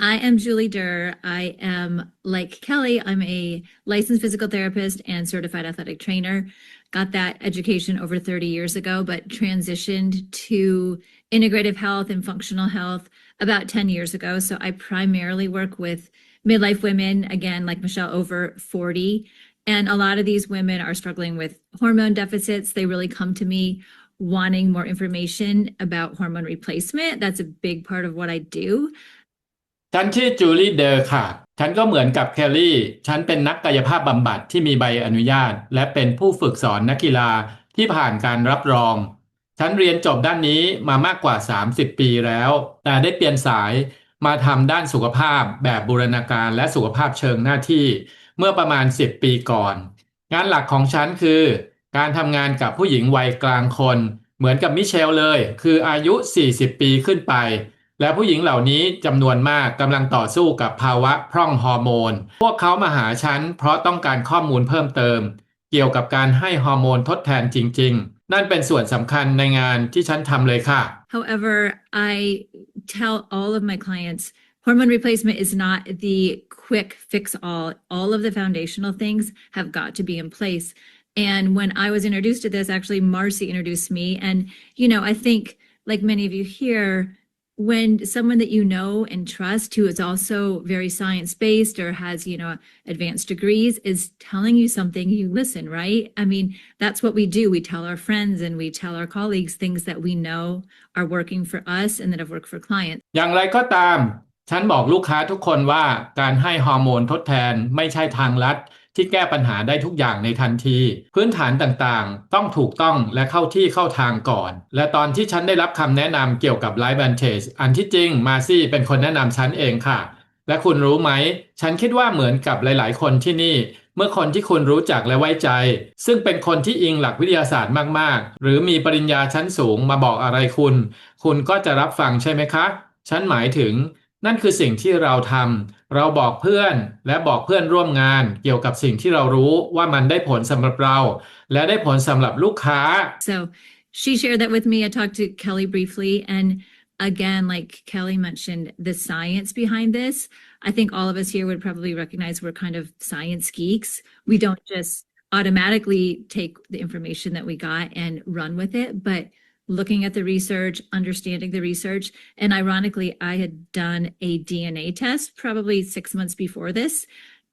I am Julie Durr. I am like Kelly, I'm a licensed physical therapist and certified athletic trainer. Got that education over 30 years ago, but transitioned to integrative health and functional health about 10 years ago. So I primarily work with midlife women, again, like Michelle, over 40. And a lot of these women are struggling with hormone deficits. They really come to me wanting more information about hormone replacement. That's a big part of what I do. ฉันชื่อจูลี่เดอร์ค่ะ ฉันก็เหมือนกับแคลรี่ ฉันเป็นนักกายภาพบำบัดที่มีใบอนุญาต และเป็นผู้ฝึกสอนนักกีฬาที่ผ่านการรับรอง ฉันเรียนจบด้านนี้มามากกว่า 30 ปีแล้ว แต่ได้เปลี่ยนสายมาทำด้านสุขภาพแบบบูรณาการและสุขภาพเชิงหน้าที่ เมื่อประมาณ 10 ปีก่อน งานหลักของฉันคือ การทำงานกับผู้หญิงวัยกลางคน เหมือนกับมิเชลเลย คืออายุ 40 ปีขึ้นไป และผู้หญิงเหล่านี้จำนวนมากกำลังต่อสู้กับภาวะพร่องฮอร์โมน พวกเขามาหาฉันเพราะต้องการข้อมูลเพิ่มเติม เกี่ยวกับการให้ฮอร์โมนทดแทนจริง ๆ นั่นเป็นส่วนสำคัญในงานที่ฉันทำเลยค่ะ However, I tell all of my clients hormone replacement is not the quick fix all. All of the foundational things have got to be in place. And when I was introduced to this, actually, Marcy introduced me. And, you know, I think, like many of you here, when someone that you know and trust who is also very science based or has you know advanced degrees is telling you something you listen right i mean that's what we do we tell our friends and we tell our colleagues things that we know are working for us and that have worked for clients อย่างไรก็ตาม ฉันบอกลูกค้าทุกคนว่าการให้ฮอร์โมนทดแทนไม่ใช่ทางลัด ที่แก้ปัญหาได้ทุกอย่างในทันที พื้นฐานต่างๆ ต้องถูกต้องและเข้าที่เข้าทางก่อน และตอนที่ฉันได้รับคำแนะนำเกี่ยวกับ Life Vantage อันที่จริงมาซี่เป็นคนแนะนำฉันเองค่ะ และคุณรู้ไหม ฉันคิดว่าเหมือนกับหลาย ๆ คนที่นี่เมื่อคนที่คุณรู้จักและไว้ใจ ซึ่งเป็นคนที่อิงหลักวิทยาศาสตร์มาก ๆ หรือมีปริญญาชั้นสูงมาบอกอะไรคุณ คุณก็จะรับฟังใช่ไหมคะ ฉันหมายถึง นั่นคือสิ่งที่เราทำเราบอกเพื่อนและบอกเพื่อนร่วมงาน เกี่ยวกับสิ่งที่เรารู้ว่ามันได้ผลสำหรับเรา และได้ผลสำหรับลูกค้า So she shared that with me. I talked to Kelly briefly. And again, like Kelly mentioned, the science behind this, I think all of us here would probably recognize we're kind of science geeks. We don't just automatically take the information that we got and run with it, but looking at the research, understanding the research. And ironically, I had done a DNA test probably six months before this.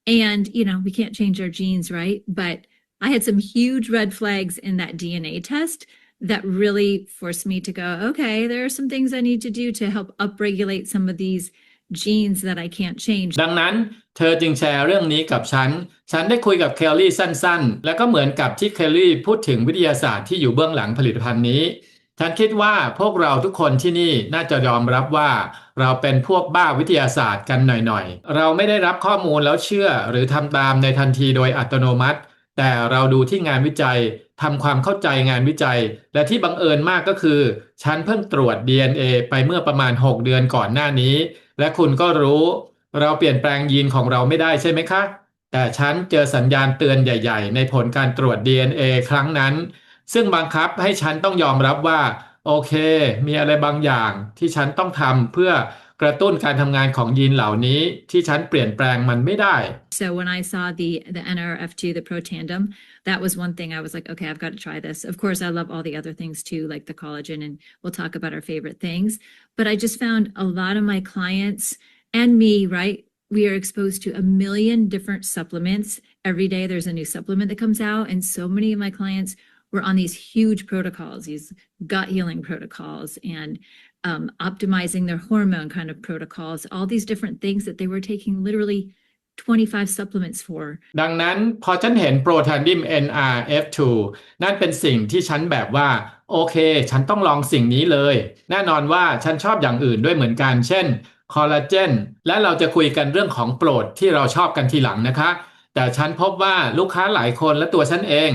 And, you know, we can't change our genes, right? But I had some huge red flags in that DNA test that really forced me to go, okay, there are some things I need to do to help upregulate some of these genes that I can't change. ดังนั้นเธอจึงแชร์เรื่องนี้กับฉัน ฉันได้คุยกับเคลลี่สั้นๆ แล้วก็เหมือนกับที่เคลลี่พูดถึงวิทยาศาสตร์ที่อยู่เบื้องหลังผลิตภัณฑ์นี้ ฉันคิดว่าพวกเราทุกคนที่นี่น่าจะยอมรับว่า เราเป็นพวกบ้าวิทยาศาสตร์กันหน่อยๆ เราไม่ได้รับข้อมูลแล้วเชื่อหรือทำตามในทันทีโดยอัตโนมัติ แต่เราดูที่งานวิจัยทำความเข้าใจงานวิจัย และที่บังเอิญมากก็คือ ฉันเพิ่งตรวจ DNA ไปเมื่อประมาณ 6 เดือนก่อนหน้านี้ และคุณก็รู้ เราเปลี่ยนแปลงยีนของเราไม่ได้ใช่ไหมคะ แต่ฉันเจอสัญญาณเตือนใหญ่ ๆ ในผลการตรวจ DNA ครั้งนั้น ซึ่งบังคับให้ฉันต้องยอมรับว่า โอเค มีอะไรบางอย่างที่ฉันต้องทำเพื่อกระตุ้นการทำงานของยีนเหล่านี้ ที่ฉันเปลี่ยนแปลงมันไม่ได้ So when I saw the the NRF2, the Pro Tandem, that was one thing I was like, okay, I've got to try this. Of course, I love all the other things too, like the collagen, and we'll talk about our favorite things. But I just found a lot of my clients and me, right? We are exposed to a million different supplements. Every day there's a new supplement that comes out, and so many of my clients were on these huge protocols, these gut healing protocols, and um, optimizing their hormone kind of protocols, all these different things that they were taking literally 25 supplements for. ดังนั้นพอฉันเห็นโปรทานดิม NRF2 นั่นเป็นสิ่งที่ฉันแบบว่า โอเค ฉันต้องลองสิ่งนี้เลย แน่นอนว่าฉันชอบอย่างอื่นด้วยเหมือนกัน เช่นคอลลาเจนและเราจะคุยกันเรื่องของโปรดที่เราชอบกันทีหลังนะคะ แต่ฉันพบว่าลูกค้าหลายคนและตัวฉันเอง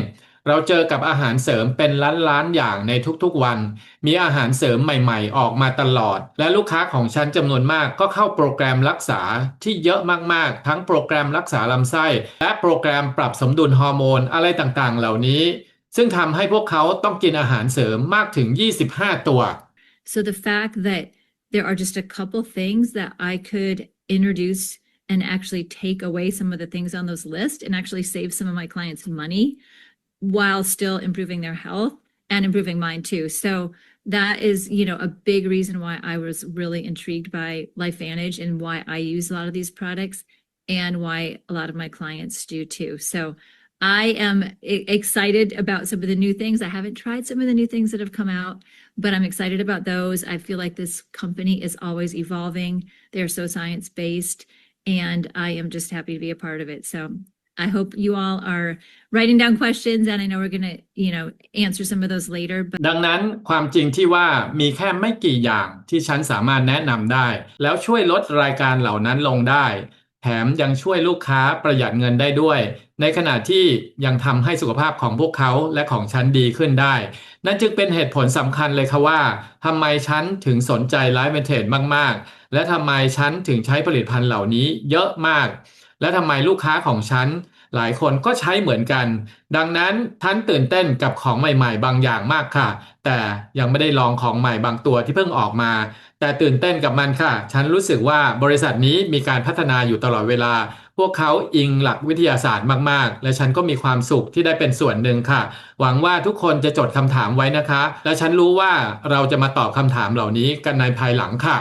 เราเจอกับอาหารเสริมเป็นล้านๆอย่างในทุกๆวัน มีอาหารเสริมใหม่ๆ ออกมาตลอด และลูกค้าของฉันจำนวนมากก็เข้าโปรแกรมรักษาที่เยอะมากๆ ทั้งโปรแกรมรักษาลำไส้ และโปรแกรมปรับสมดุลฮอร์โมนอะไรต่างๆ เหล่านี้ ซึ่งทำให้พวกเขาต้องกินอาหารเสริมมากถึง 25 ตัว So the fact that there are just a couple things that I could introduce and actually take away some of the things on those lists and actually save some of my clients money while still improving their health and improving mine too. So that is, you know, a big reason why I was really intrigued by Life LifeVantage and why I use a lot of these products and why a lot of my clients do too. So I am excited about some of the new things. I haven't tried some of the new things that have come out, but I'm excited about those. I feel like this company is always evolving. They're so science based, and I am just happy to be a part of it. So I hope you all are writing down questions, and I know we're going to, you know, answer some of those later. But ดังนั้นความจริงที่ว่ามีแค่ไม่กี่อย่างที่ฉันสามารถแนะนำได้ แล้วช่วยลดรายการเหล่านั้นลงได้ แถมยังช่วยลูกค้าประหยัดเงินได้ด้วย ในขณะที่ยังทำให้สุขภาพของพวกเขาและของฉันดีขึ้นได้ นั่นจึงเป็นเหตุผลสำคัญเลยค่ะว่าทำไมฉันถึงสนใจไลฟ์เวนเทจมาก ๆ และทำไมฉันถึงใช้ผลิตภัณฑ์เหล่านี้เยอะมาก และทำไมลูกค้าของฉันหลายคนก็ใช้เหมือนกัน ดังนั้นฉันตื่นเต้นกับของใหม่ๆ บางอย่างมากค่ะ แต่ยังไม่ได้ลองของใหม่บางตัวที่เพิ่งออกมา แต่ตื่นเต้นกับมันค่ะ ฉันรู้สึกว่าบริษัทนี้มีการพัฒนาอยู่ตลอดเวลา พวกเขาอิงหลักวิทยาศาสตร์มากๆ และฉันก็มีความสุขที่ได้เป็นส่วนหนึ่งค่ะ หวังว่าทุกคนจะจดคำถามไว้นะคะ และฉันรู้ว่าเราจะมาตอบคำถามเหล่านี้กันในภายหลังค่ะ